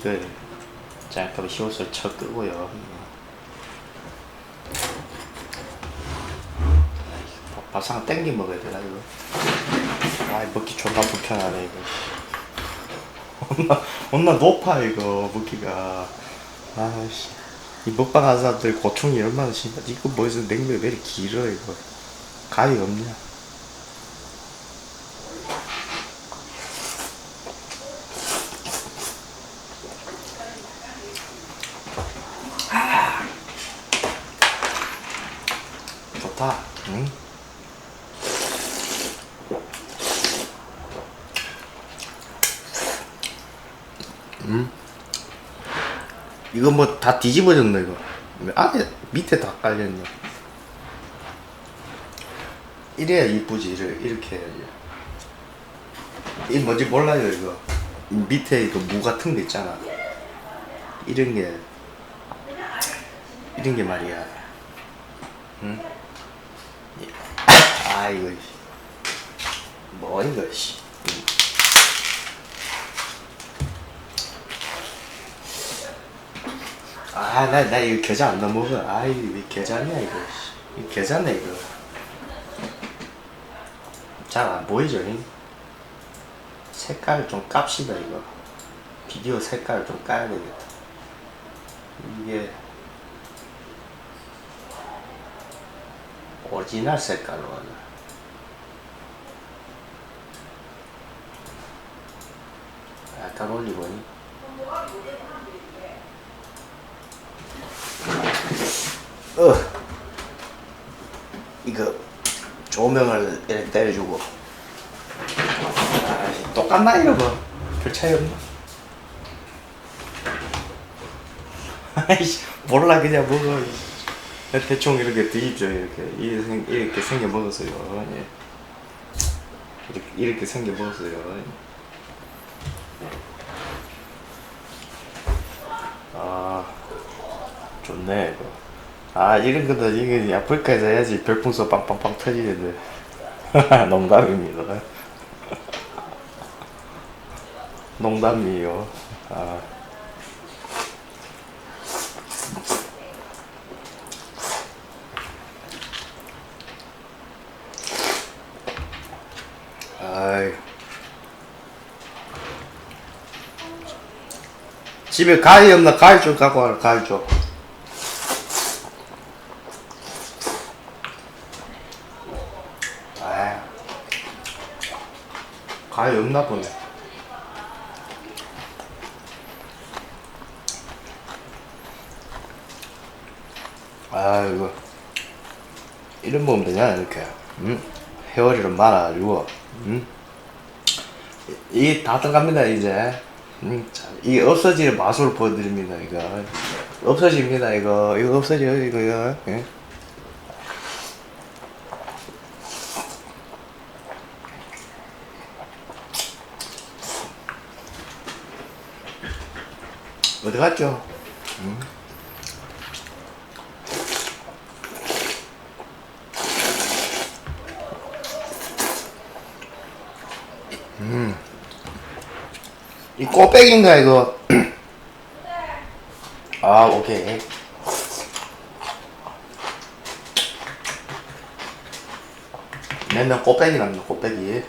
이걸 잠깐 휘옷을 쳐 끄고요. 밥- 밥상 땡기 먹어야 되나 이거? 아 먹기 존나 불편하네 이거. 존나 존나 높아 이거 먹기가. 아씨 이 먹방 하는 사람들 고충이 얼마나 심하. 이거 뭐에서 냉면이 왜 이렇게 길어 이거? 가위 없냐? 좋다. 응? 음. 이거 뭐 다 뒤집어졌네 이거. 안에 밑에 다 깔렸네. 이래야 이쁘지 이래 이렇게 해야지. 이 뭔지 몰라요 이거. 이 밑에 이거 무 같은 거 있잖아. 이런 게 이런 게 말이야. 응? 아 이거 뭐 이거 씨. 아 나 나 이거 겨자 안 먹어. 아이 왜 겨자냐 이거. 씨. 이 겨자네 이거. 잘 안 보이죠? 잉? 색깔 좀 깝시다 이거. 비디오 색깔 좀 까야 되겠다. 이게 오리지널 색깔로 하나. 약간 올리고니. 어. 이거 조명을 이렇게 때려주고. 아, 똑같나 이거 뭐. 별 차이 없나? 아이씨 몰라 그냥 먹어. 대충 이렇게 뒤집죠 이렇게 이렇게, 생, 이렇게 생겨 먹었어요. 예. 이렇게 이렇게 생겨 먹었어요. 아 좋네 이거. 아 이런 거도 이게 아프리카에서 해야지 별풍선 빵빵빵 터지는데 농담입니다. 농담이에요. 아. 아이. 집에 가위 없나? 가위 좀 갖고 와라, 가위 좀. 아 가위 없나 보네. 아, 이거. 이런 먹으면 되냐, 이렇게. 응? 회오리를 말아가지고, 응? 이게 다 들어갑니다, 이제. 음, 자, 이 없어지는 마술을 보여드립니다, 이거. 없어집니다, 이거. 이거 없어져요, 이거, 이거. 예? 어디 갔죠? 음. 이 꽃배기인가 이거? 아 오케이. 맨날 꽃배기랍니다 꽃배기.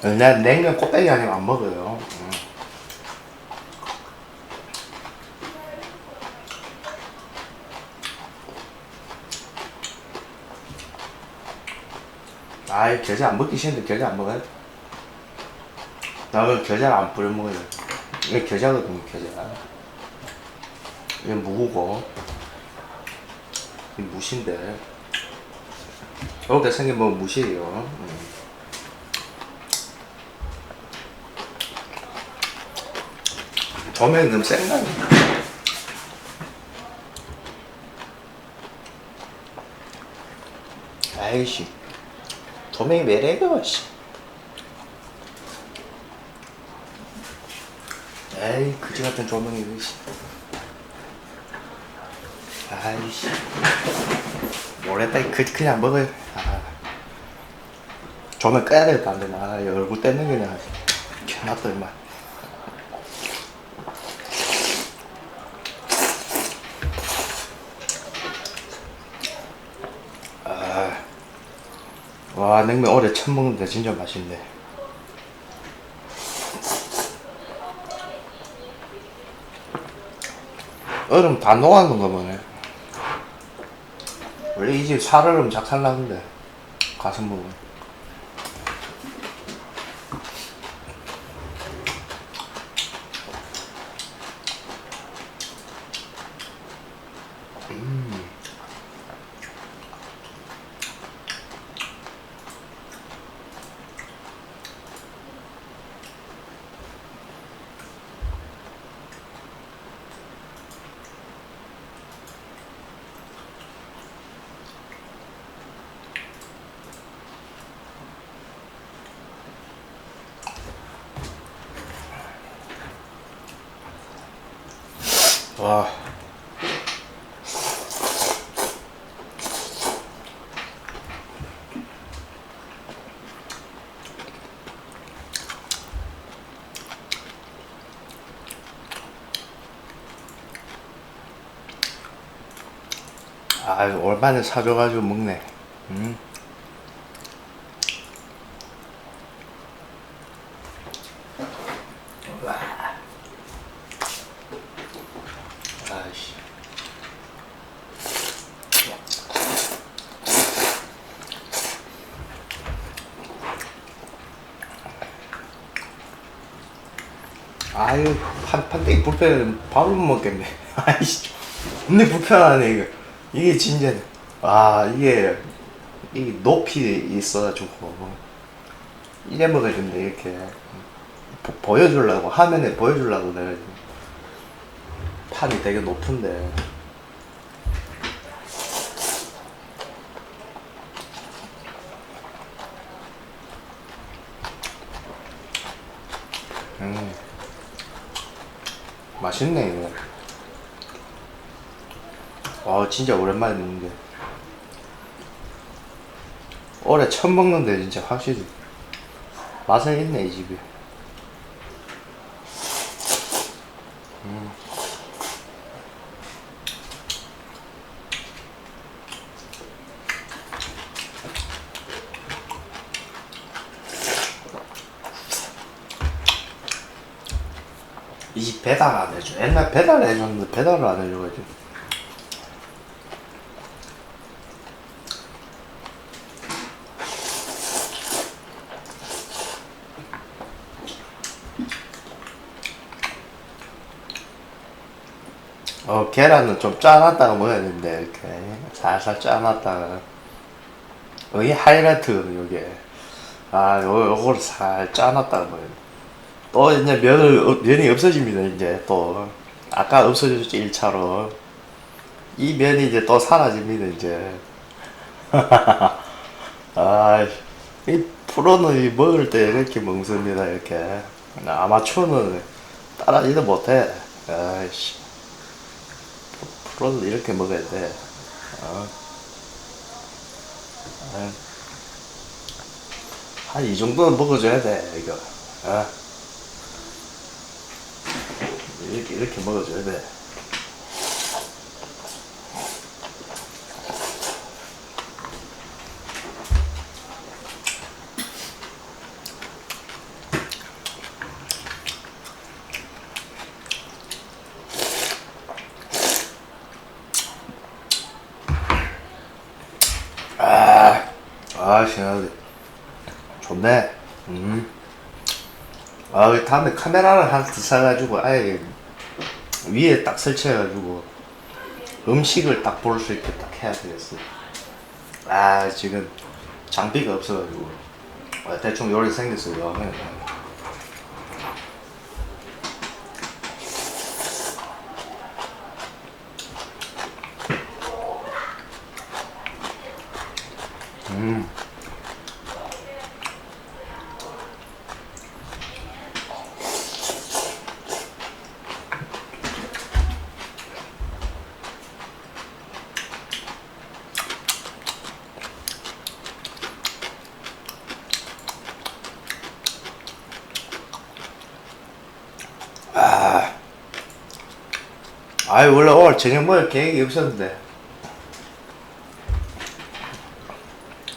내 냉면 꽃배기 아니면 안 먹어요. 음. 아이 겨자 안 먹기 싫은데 겨자 안 먹어요? 나는 겨자를 안 뿌려 먹어요. 이게 겨자거든요, 겨자. 이게 무고, 이 무신데. 이렇게 생긴 뭐 무시예요. 음. 조명이 너무 센가? 아이씨. 조명이 왜 이래요, 씨. 에이 그지 같은 조명이 왜 씨. 아이씨 모르겠다 그, 그냥 먹어요 아. 조명 꺼야 되겠다 안 되나 아, 얼굴 떼는 그냥 켜 해놨다 임마 와 냉면 오래 처음 먹는데 진짜 맛있네. 얼음 다 녹았는가 보네. 원래 이 집 살얼음 작살 나는데 가서 먹으 면와 아유 얼마나 사줘가지고 먹네 음. 아이씨 아유 판, 판때기 불편해. 밥을 못 먹겠네. 아이씨. 근데 불편하네 이거. 이게 진짜 아 이게 이 높이 있어가지고. 이래 먹어야 된다 이렇게. 보, 보여주려고 화면에 보여주려고 내가 판이 되게 높은데 맛있네 이거. 와 진짜 오랜만에 먹는데. 올해 처음 먹는데 진짜 확실히 맛은 있네 이 집이. 이 집 배달 안 해줘. 옛날 배달 해줬는데 배달을 안 해줘가지고. 어 계란은 좀 짜놨다가 먹어야 되는데 이렇게. 살살 짜놨다가. 여기 하이라이트거든 여기 아 요, 요거를 살 짜놨다가 먹어야 돼. 또 이제 면을 어, 면이 없어집니다 이제 또. 아까 없어졌죠 1차로. 이 면이 이제 또 사라집니다 이제. 아이 프로는 이 먹을 때 이렇게 먹습니다 이렇게. 아마추어는 따라지도 못해. 아이씨. 프로는 이렇게 먹어야 돼. 어. 한이 정도는 먹어줘야 돼 이거. 어. 이렇게 이렇게 먹어줘야 돼. 아, 아, 시원하네. 좋네. 음. 아, 다음에 카메라를 하나 더 사가지고, 아예 위에 딱 설치해가지고, 음식을 딱 볼 수 있게 딱 해야 되겠어. 아, 지금 장비가 없어가지고, 아, 대충 요리 생겼어요. 음. 아이 원래 오늘 저녁 먹을 계획이 없었는데.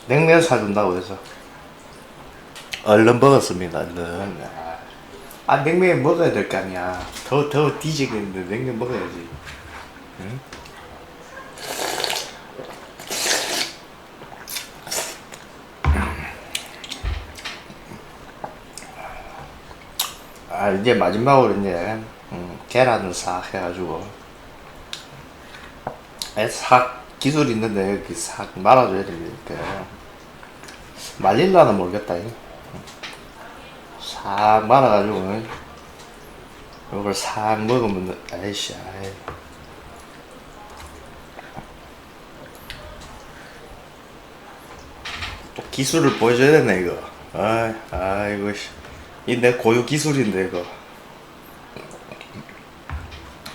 냉면 사준다고 해서. 얼른 먹었습니다 얼른. 아 냉면 먹어야 될 거 아니야. 더더 뒤지겠는데 냉면 먹어야지. 응? 아 이제 마지막으로 이제 음, 계란을 싹 해가지고. 에, 싹 기술 있는데 이렇게 싹 말아줘야 되니까 말릴라는 모르겠다 이. 싹 말아가지고 이걸 싹 먹으면 아이씨 아이. 또 기술을 보여줘야 되네 이거 아이 아이고 이내 고유 기술인데 이거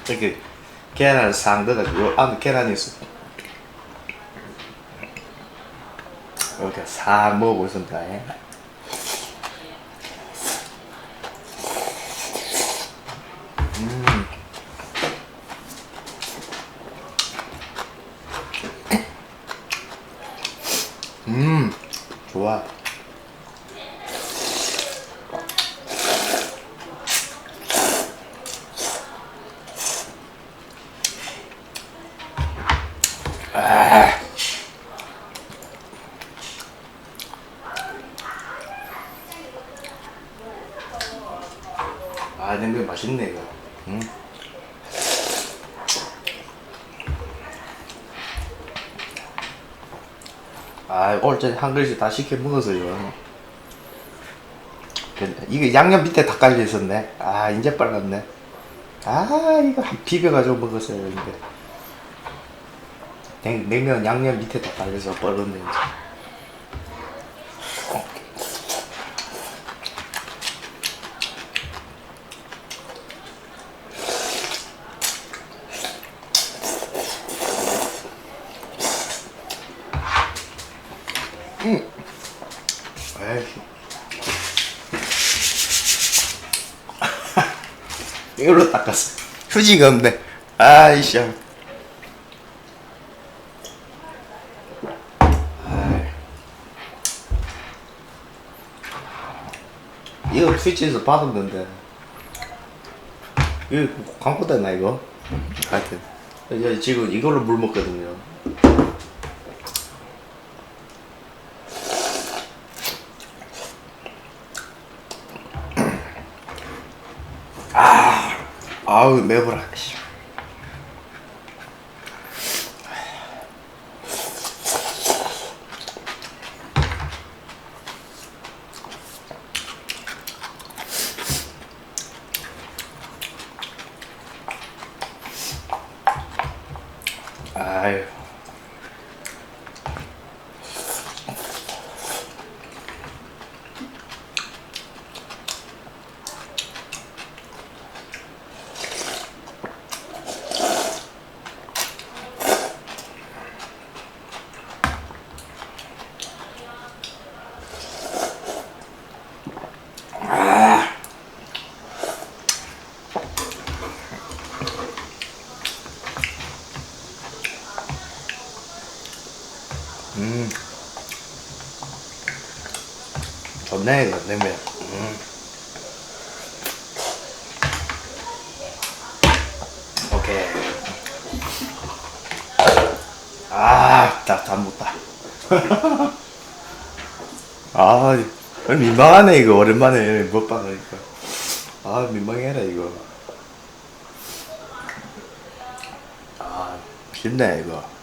이렇게 계란을 싹 넣어가지고 요 안에 계란이 있어 이렇게 싹 먹고 있습니다 아 냉면 맛있네 이거. 음. 아 오늘 한 그릇씩 다 시켜 먹었어요. 그, 이거 양념 밑에 다 깔려 있었네. 아 이제 빨랐네. 아 이거 한 비벼가지고 먹었어요 이게 냉, 냉면 양념 밑에 다 깔려서 뻘었네 이제 에이. 이걸로 닦았어. 휴지가 없네. 아이씨. 아이. 이거 스위치에서 받았는데. 이거 광고 됐나 이거? 하여튼. 지금 이걸로 물 먹거든요. 아우 매워라. 씨. 좋네 이거 냉면. 음. 오케이. 아, 다다 못다. 아, 민망하네 이거 오랜만에 먹방 하니까. 아, 민망해라 이거. 아, 쉽네 이거.